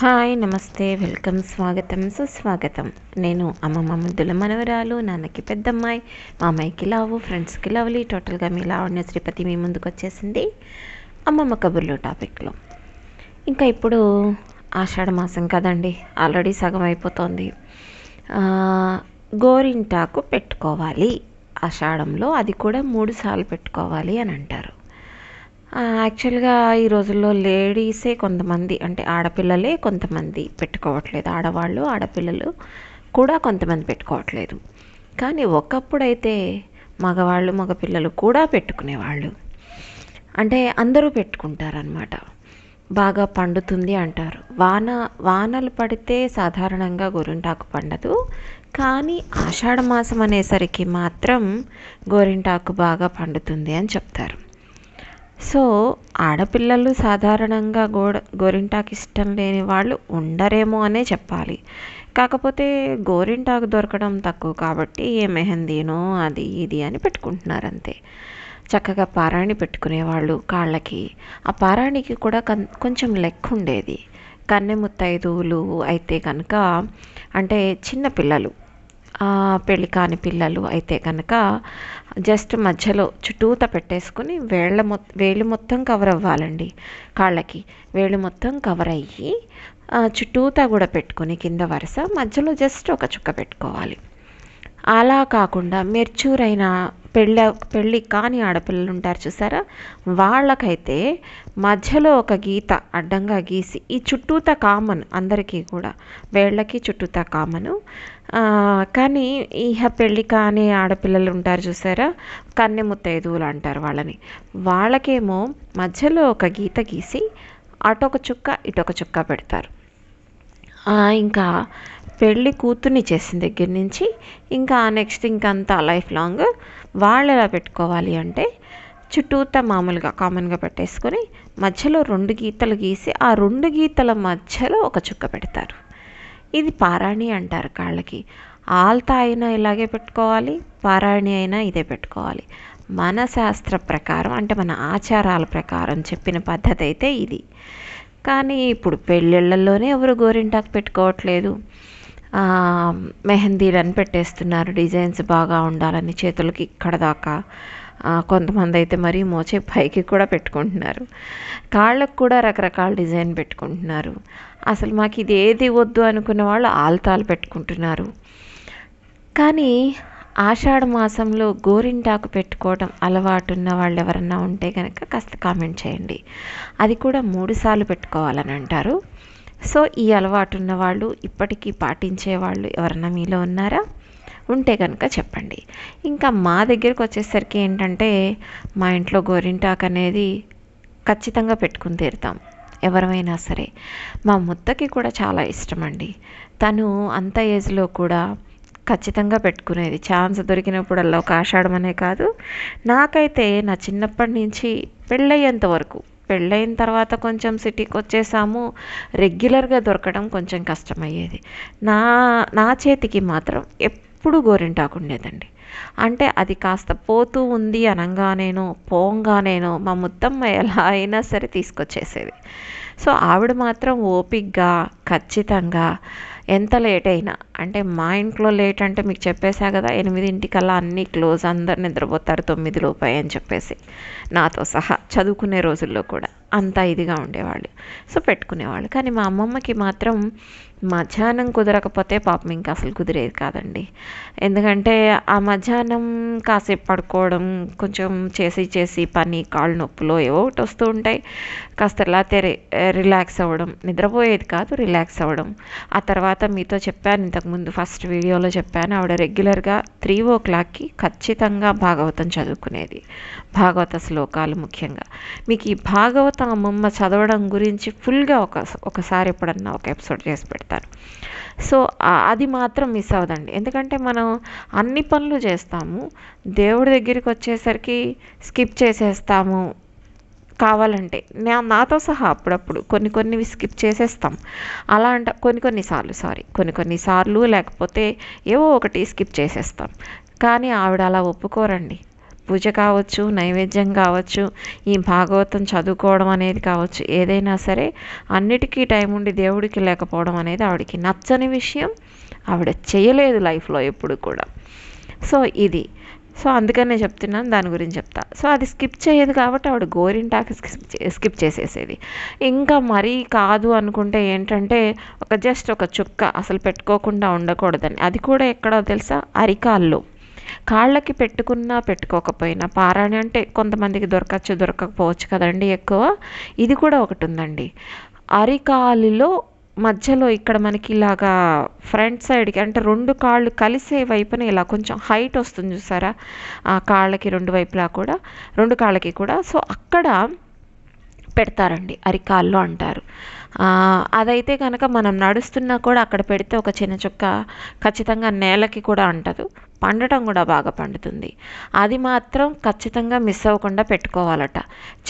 Hi నమస్తే welcome స్వాగతం సుస్వాగతం. నేను అమ్మమ్మ ముద్దుల మనవరాలు నాన్నకి పెద్దమ్మాయి మా అమ్మాయికి లావు ఫ్రెండ్స్కి లవ్లీ టోటల్గా మీ లావణ్య శ్రీపతి మీ ముందుకు వచ్చేసింది అమ్మమ్మ కబుర్లు టాపిక్లో. ఇంకా ఇప్పుడు ఆషాఢ మాసం కదండి ఆల్రెడీ సగం అయిపోతుంది. గోరింటాకు పెట్టుకోవాలి. ఆషాఢంలో అది కూడా మూడు సార్లు పెట్టుకోవాలి అని అంటారు. యాక్చువల్గా ఈ రోజుల్లో లేడీసే కొంతమంది అంటే ఆడపిల్లలే కొంతమంది పెట్టుకోవట్లేదు. ఆడవాళ్ళు ఆడపిల్లలు కూడా కొంతమంది పెట్టుకోవట్లేదు. కానీ ఒకప్పుడైతే మగవాళ్ళు మగపిల్లలు కూడా పెట్టుకునేవాళ్ళు. అంటే అందరూ పెట్టుకుంటారనమాట బాగా పండుతుంది అంటారు. వాన వానలు పడితే సాధారణంగా గోరింటాకు పండదు. కానీ ఆషాఢ మాసం అనేసరికి మాత్రం గోరింటాకు బాగా పండుతుంది అని చెప్తారు. సో ఆడపిల్లలు సాధారణంగా గోడ గోరింటాకు ఇష్టం లేని వాళ్ళు ఉండరేమో అనే చెప్పాలి. కాకపోతే గోరింటాకు దొరకడం తక్కువ కాబట్టి ఏ మెహందీనో అది ఇది అని పెట్టుకుంటున్నారు అంతే చక్కగా పారాణి పెట్టుకునేవాళ్ళు కాళ్ళకి. ఆ పారాణికి కూడా కన్ కొంచెం లెక్క ఉండేది. కన్నె ముత్తైదువులు అయితే కనుక అంటే చిన్న పిల్లలు. పెళ్ళి కాని పిల్లలు అయితే కనుక జస్ట్ మధ్యలో చుట్టూత పెట్టేసుకుని వేళ్ళ మొ వేలు మొత్తం కవర్ అవ్వాలండి కాళ్ళకి. వేలు మొత్తం కవర్ అయ్యి చుట్టూతా కూడా పెట్టుకొని కింద వరుస మధ్యలో జస్ట్ ఒక చుక్క పెట్టుకోవాలి. అలా కాకుండా మెర్చూరైన పెళ్ళ పెళ్ళి కాని ఆడపిల్లలు ఉంటారు చూసారా? వాళ్ళకైతే మధ్యలో ఒక గీత అడ్డంగా గీసి ఈ చుట్టూత కామన్ అందరికీ కూడా వేళ్ళకి చుట్టూత కామను కానీ ఇహ పెళ్ళి కాని ఆడపిల్లలు ఉంటారు చూసారా? కన్నె ముత్తైదువులు అంటారు వాళ్ళని. వాళ్ళకేమో మధ్యలో ఒక గీత గీసి అటొక చుక్క ఇటొక చుక్క పెడతారు. ఇంకా పెళ్ళి కూతుర్ని చేసిన దగ్గర నుంచి ఇంకా నెక్స్ట్ ఇంకంతా లైఫ్ లాంగ్ వాళ్ళు ఎలా పెట్టుకోవాలి అంటే చుట్టూతా మామూలుగా కామన్గా పెట్టేసుకొని మధ్యలో రెండు గీతలు గీసి ఆ రెండు గీతల మధ్యలో ఒక చుక్క పెడతారు. ఇది పారాణి అంటారు కాళ్ళకి. ఆల్తా అయినా ఇలాగే పెట్టుకోవాలి పారాణి అయినా ఇదే పెట్టుకోవాలి. మన శాస్త్ర ప్రకారం అంటే మన ఆచారాల ప్రకారం చెప్పిన పద్ధతి అయితే ఇది. కానీ ఇప్పుడు పెళ్ళిళ్ళల్లోనే ఎవరు గోరింటాకు పెట్టుకోవట్లేదు. మెహందీలను పెట్టేస్తున్నారు డిజైన్స్ బాగా ఉండాలని చేతులకి ఇక్కడ దాకా కొంతమంది అయితే మరి మోచే పైకి కూడా పెట్టుకుంటున్నారు. కాళ్ళకు కూడా రకరకాల డిజైన్ పెట్టుకుంటున్నారు. అసలు మాకు ఇది ఏది వద్దు అనుకున్న వాళ్ళు ఆల్తాలు పెట్టుకుంటున్నారు. కానీ ఆషాఢ మాసంలో గోరింటాకు పెట్టుకోవడం అలవాటు ఉన్న వాళ్ళు ఎవరన్నా ఉంటే కనుక కాస్త కామెంట్ చేయండి. అది కూడా మూడుసార్లు పెట్టుకోవాలని అంటారు. సో ఈ అలవాటు ఉన్న వాళ్ళు ఇప్పటికీ పాటించే వాళ్ళు ఎవరన్నా మీలో ఉన్నారా? ఉంటే కనుక చెప్పండి. ఇంకా మా దగ్గరకు వచ్చేసరికి ఏంటంటే మా ఇంట్లో గోరింటాకు అనేది ఖచ్చితంగా పెట్టుకుని తీరుతాం ఎవరమైనా సరే. మా ముత్తకి కూడా చాలా ఇష్టం అండి తను అంత ఏజ్లో కూడా ఖచ్చితంగా పెట్టుకునేది. ఛాన్స్ దొరికినప్పుడల్లా ఒక ఆషాఢమనే కాదు. నాకైతే నా చిన్నప్పటి నుంచి పెళ్ళయ్యేంత వరకు పెళ్ళైన తర్వాత కొంచెం సిటీకి వచ్చేసాము రెగ్యులర్గా దొరకడం కొంచెం కష్టమయ్యేది. నా నా చేతికి మాత్రం ఎప్పుడు గోరింటాకు ఉండేదండి అంటే అది కాస్త పోతూ ఉంది అనగానేనో పోంగానేనో మా ముత్తమ్మ ఎలా అయినా సరే తీసుకొచ్చేసేది. సో ఆవిడ మాత్రం ఓపిగ్గా ఖచ్చితంగా ఎంత లేట్ అయినా. అంటే మా ఇంట్లో లేట్ అంటే మీకు చెప్పేశా కదా ఎనిమిదింటికల్లా అన్నీ క్లోజ్ అందరు నిద్రపోతారు తొమ్మిది లోపే అని చెప్పేసి. నాతో సహా చదువుకునే రోజుల్లో కూడా అంత ఇదిగా ఉండేవాళ్ళు. సో పెట్టుకునేవాళ్ళు. కానీ మా అమ్మమ్మకి మాత్రం మధ్యాహ్నం కుదరకపోతే పాపం ఇంకా అసలు కుదిరేది కాదండి. ఎందుకంటే ఆ మధ్యాహ్నం కాసేపు పడుకోవడం కొంచెం చేసి చేసి పని కాళ్ళు నొప్పులు ఏవో ఒకటి వస్తూ ఉంటాయి. కాస్త ఎలా రిలాక్స్ అవ్వడం నిద్రపోయేది కాదు రిలాక్స్ అవ్వడం. ఆ తర్వాత మీతో చెప్పాను ఇంతకుముందు ఫస్ట్ వీడియోలో చెప్పాను ఆవిడ రెగ్యులర్గా త్రీ ఓ క్లాక్కి ఖచ్చితంగా భాగవతం చదువుకునేది. భాగవత శ్లోకాలు ముఖ్యంగా. మీకు ఈ భాగవత అమ్మమ్మ చదవడం గురించి ఫుల్గా ఒక ఒకసారి ఎప్పుడన్నా ఒక ఎపిసోడ్ చేసి పెడతాను. సో అది మాత్రం మిస్ అవ్వదండి. ఎందుకంటే మనం అన్ని పనులు చేస్తాము దేవుడి దగ్గరికి వచ్చేసరికి స్కిప్ చేసేస్తాము కావాలంటే నా నాతో సహా అప్పుడప్పుడు కొన్ని కొన్ని స్కిప్ చేసేస్తాం. అలా అంట కొన్ని కొన్ని సార్లు సారీ కొన్ని కొన్ని సార్లు లేకపోతే ఏవో ఒకటి స్కిప్ చేసేస్తాం. కానీ ఆవిడ అలా ఒప్పుకోరండి. పూజ కావచ్చు నైవేద్యం కావచ్చు ఈ భాగవతం చదువుకోవడం అనేది కావచ్చు ఏదైనా సరే అన్నిటికీ టైం ఉండి దేవుడికి లేకపోవడం అనేది ఆవిడకి నచ్చని విషయం. ఆవిడ చేయలేదు లైఫ్లో ఎప్పుడు కూడా. సో ఇది. సో అందుకనే చెప్తున్నాను దాని గురించి చెప్తా. సో అది స్కిప్ చేయదు కాబట్టి ఆవిడ గోరింటాకు స్కిప్ చేసేసేది. ఇంకా మరీ కాదు అనుకుంటే ఏంటంటే ఒక జస్ట్ ఒక చుక్క అసలు పెట్టుకోకుండా ఉండకూడదని. అది కూడా ఎక్కడో తెలుసా? అరికాల్లో కాళ్ళకి పెట్టుకున్నా పెట్టుకోకపోయినా పారాణి అంటే కొంతమందికి దొరకచ్చు దొరకకపోవచ్చు కదండి ఎక్కువ. ఇది కూడా ఒకటి ఉందండి. అరికాలిలో మధ్యలో ఇక్కడ మనకి ఇలాగా ఫ్రంట్ సైడ్కి అంటే రెండు కాళ్ళు కలిసే వైపున ఇలా కొంచెం హైట్ వస్తుంది చూసారా? ఆ కాళ్ళకి రెండు వైపులా కూడా రెండు కాళ్ళకి కూడా. సో అక్కడ పెడతారండి అరికాల్లో అంటారు. అదైతే కనుక మనం నడుస్తున్నా కూడా అక్కడ పెడితే ఒక చిన్న చుక్క ఖచ్చితంగా నేలకి కూడా అంటదు. పండటం కూడా బాగా పండుతుంది. అది మాత్రం ఖచ్చితంగా మిస్ అవ్వకుండా పెట్టుకోవాలట.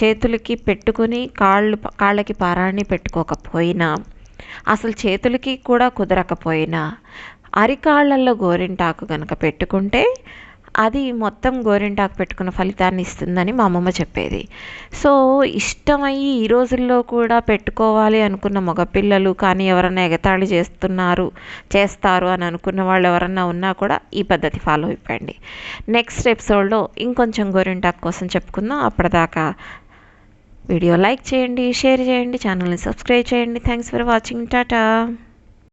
చేతులకి పెట్టుకుని కాళ్ళు కాళ్ళకి పారాన్ని పెట్టుకోకపోయినా అసలు చేతులకి కూడా కుదరకపోయినా అరికాళ్ళల్లో గోరింటాకు కనుక పెట్టుకుంటే అది మొత్తం గోరింటాకు పెట్టుకున్న ఫలితాన్ని ఇస్తుందని మా అమ్మమ్మ చెప్పేది. సో ఇష్టమయ్యి ఈ రోజుల్లో కూడా పెట్టుకోవాలి అనుకున్న మగపిల్లలు కానీ ఎవరైనా ఎగతాళి చేస్తున్నారు చేస్తారు అని అనుకున్న వాళ్ళు ఎవరన్నా ఉన్నా కూడా ఈ పద్ధతి ఫాలో అయిపోయండి నెక్స్ట్ ఎపిసోడ్లో ఇంకొంచెం గోరింటాకు కోసం చెప్పుకుందాం. అప్పటిదాకా వీడియో లైక్ చేయండి షేర్ చేయండి ఛానల్ని సబ్స్క్రైబ్ చేయండి. Thanks for watching Tata